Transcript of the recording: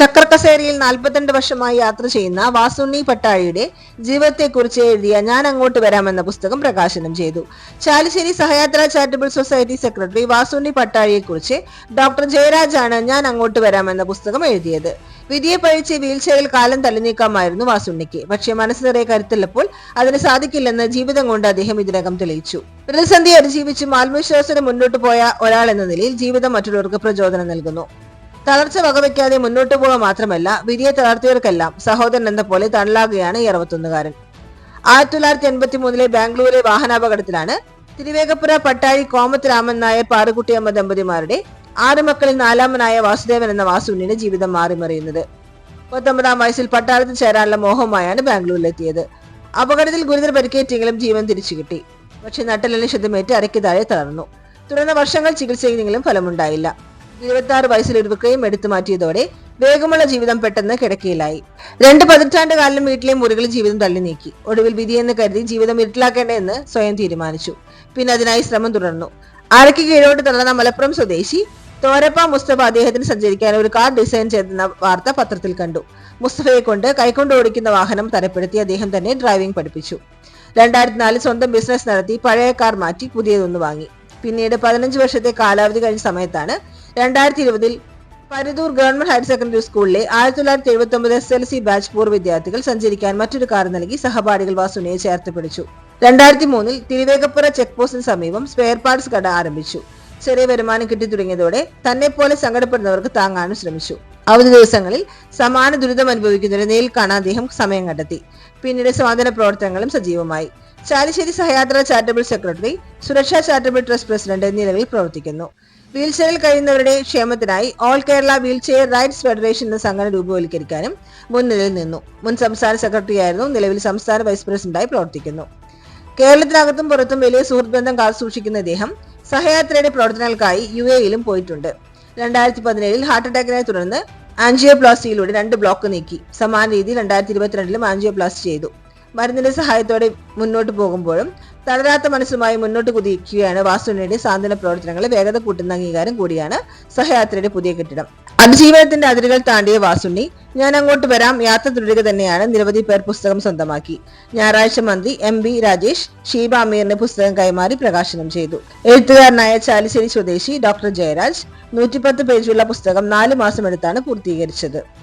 ചക്രക്കസേരയിൽ നാൽപ്പത്തിരണ്ട് വർഷമായി യാത്ര ചെയ്യുന്ന വാസുണ്ണി പട്ടാഴിയുടെ ജീവിതത്തെക്കുറിച്ച് എഴുതിയ ഞാൻ അങ്ങോട്ട് വരാമെന്ന പുസ്തകം പ്രകാശനം ചെയ്തു. Chalissery Sahayatra charitable society secretary Vasunni പട്ടാഴിയെക്കുറിച്ച് doctor ജയരാജാണ് ഞാൻ അങ്ങോട്ട് വരാമെന്ന പുസ്തകം എഴുതിയത്. വിധിയെ പഴിച്ച് വീൽചെയറിൽ കാലം തള്ളി നീക്കാമായിരുന്നു വാസുണ്ണിക്ക്. പക്ഷേ മനസ്സ് നിറയെ കരുത്തുള്ളപ്പോൾ അതിന് സാധിക്കില്ലെന്ന് ജീവിതം കൊണ്ട് അദ്ദേഹം ഇതിനകം തെളിയിച്ചു. പ്രതിസന്ധി അതിജീവിച്ചും ആത്മവിശ്വാസത്തിന് മുന്നോട്ട് പോയ ഒരാൾ എന്ന നിലയിൽ ജീവിതം മറ്റുള്ളവർക്ക് പ്രചോദനം നൽകുന്നു. തളർച്ച വകവയ്ക്കാതെ മുന്നോട്ട് പോവുക മാത്രമല്ല വിരിയെ തളർത്തിയവർക്കെല്ലാം സഹോദരൻ എന്ന പോലെ തണലാകുകയാണ് ഈ അറുപത്തൊന്നുകാരൻ. ആയിരത്തി തൊള്ളായിരത്തി എൺപത്തി മൂന്നിലെ ബാംഗ്ലൂരിലെ വാഹനാപകടത്തിലാണ് തിരുവേഗപ്പുര പട്ടാഴി കോമത്ത് രാമൻ നായർ പാറുകുട്ടിയമ്മ ദമ്പതിമാരുടെ ആറ് മക്കളിൽ നാലാമനായ വാസുദേവൻ എന്ന വാസുണ്ണിന്റെ ജീവിതം മാറിമറിയുന്നത്. പത്തൊമ്പതാം വയസ്സിൽ പട്ടാളത്തിൽ ചേരാനുള്ള മോഹമായാണ് ബാംഗ്ലൂരിലെത്തിയത്. അപകടത്തിൽ ഗുരുതര പരിക്കേറ്റെങ്കിലും ജീവൻ തിരിച്ചു കിട്ടി. പക്ഷേ നട്ടലിന് ശതമേറ്റ് അരയ്ക്ക് താഴെ തളർന്നു. തുടർന്ന് വർഷങ്ങൾ ചികിത്സയെങ്കിലും ഫലമുണ്ടായില്ല. ഇരുപത്തി ആറ് വയസ്സിൽ ഒരു വൃക്കയും എടുത്തു മാറ്റിയതോടെ വേഗമുള്ള ജീവിതം പെട്ടെന്ന് കിടക്കയിലായി. രണ്ട് പതിറ്റാണ്ട് കാലം വീട്ടിലെ മുറികളിൽ ജീവിതം തള്ളി നീക്കി. ഒടുവിൽ വിധിയെന്ന് കരുതി ജീവിതം ഇരുട്ടിലാക്കേണ്ടതെന്ന് സ്വയം തീരുമാനിച്ചു. പിന്നെ അതിനായി ശ്രമം തുടർന്നു. അരക്ക് കീഴോട്ട് തളർന്ന മലപ്പുറം സ്വദേശി തോരപ്പ മുസ്തഫ അദ്ദേഹത്തിന് സഞ്ചരിക്കാൻ ഒരു കാർ ഡിസൈൻ ചെയ്തെന്ന വാർത്ത പത്രത്തിൽ കണ്ടു. മുസ്തഫയെ കൊണ്ട് കൈകൊണ്ട് ഓടിക്കുന്ന വാഹനം തരപ്പെടുത്തി അദ്ദേഹം തന്നെ ഡ്രൈവിംഗ് പഠിപ്പിച്ചു. രണ്ടായിരത്തി നാലിൽ സ്വന്തം ബിസിനസ് നടത്തി പഴയ കാർ മാറ്റി പുതിയതൊന്ന് വാങ്ങി. പിന്നീട് പതിനഞ്ച് വർഷത്തെ കാലാവധി കഴിഞ്ഞ സമയത്താണ് രണ്ടായിരത്തി ഇരുപതിൽ പരിദൂർ ഗവൺമെന്റ് ഹയർ സെക്കൻഡറി സ്കൂളിലെ ആയിരത്തി തൊള്ളായിരത്തി എഴുപത്തി ഒമ്പത് എസ് എൽ സി ബാച്ച് പൂർവ വിദ്യാർത്ഥികൾ സഞ്ചരിക്കാൻ മറ്റൊരു കാർ നൽകി സഹപാഠികൾ വാസുനയെ ചേർത്ത് പിടിച്ചു. രണ്ടായിരത്തി മൂന്നിൽ തിരുവേഗപ്പുറ ചെക്ക് പോസ്റ്റിന് സമീപം സ്പെയർ പാർട്സ് കട ആരംഭിച്ചു. ചെറിയ വരുമാനം കിട്ടി തുടങ്ങിയതോടെ തന്നെ പോലെ സങ്കടപ്പെടുന്നവർക്ക് താങ്ങാനും ശ്രമിച്ചു. അവധി ദിവസങ്ങളിൽ സമാന ദുരിതം അനുഭവിക്കുന്നവരെ നേരിൽ കാണാൻ അദ്ദേഹം സമയം കണ്ടെത്തി. പിന്നീട് സ്വാതന്ത്ര്യ പ്രവർത്തനങ്ങളും സജീവമായി. Chalissery Sahayatra charitable secretary Suraksha charitable trust president നിലവിൽ പ്രവർത്തിക്കുന്നു. വീൽചെയറിൽ കഴിയുന്നവരുടെ ക്ഷേമത്തിനായി all Kerala wheelchair rights federation എന്ന സംഘടന രൂപവൽക്കരിക്കാനും മുൻനിരയിൽ നിന്നു. മുൻ സംസ്ഥാന സെക്രട്ടറിയായിരുന്നു നിലവിൽ സംസ്ഥാന വൈസ് പ്രസിഡന്റായി പ്രവർത്തിക്കുന്നു. കേരളത്തിനകത്തും പുറത്തും വലിയ സുഹൃത്ത് ബന്ധം കാത്തുസൂക്ഷിക്കുന്ന ഇദ്ദേഹം സഹയാത്രയുടെ പ്രവർത്തനങ്ങൾക്കായി യു എയിലും പോയിട്ടുണ്ട്. രണ്ടായിരത്തി പതിനേഴിൽ ഹാർട്ട് അറ്റാക്കിനെ തുടർന്ന് ആൻജിയോപ്ലാസ്റ്റിയിലൂടെ രണ്ട് ബ്ലോക്ക് നീക്കി. സമാന രീതിയിൽ രണ്ടായിരത്തി ഇരുപത്തിരണ്ടിലും ആൻജിയോപ്ലാസ്റ്റി ചെയ്തു. മരുന്നിന്റെ സഹായത്തോടെ മുന്നോട്ട് പോകുമ്പോഴും തളരാത്ത മനസ്സുമായി മുന്നോട്ട് കുതിക്കുകയാണ് വാസുണ്ണിയുടെ സാന്ത്വന പ്രവർത്തനങ്ങളെ വേഗത കൂട്ടുന്ന അംഗീകാരം കൂടിയാണ് സഹയാത്രയുടെ പുതിയ കെട്ടിടം. അതിജീവനത്തിന്റെ അതിരുകൾ താണ്ടിയ വാസുണ്ണി ഞാൻ അങ്ങോട്ട് വരാം യാത്ര തുടരുക തന്നെയാണ് നിരവധി പേർ പുസ്തകം സ്വന്തമാക്കി. ഞായറാഴ്ച മന്ത്രി എം ബി രാജേഷ് ഷീബ അമീറിന് പുസ്തകം കൈമാറി പ്രകാശനം ചെയ്തു. എഴുത്തുകാരനായ ചാലിശ്ശേരി സ്വദേശി ഡോക്ടർ ജയരാജ് നൂറ്റിപ്പത്ത് പേജുള്ള പുസ്തകം നാല് മാസമെടുത്താണ് പൂർത്തീകരിച്ചത്.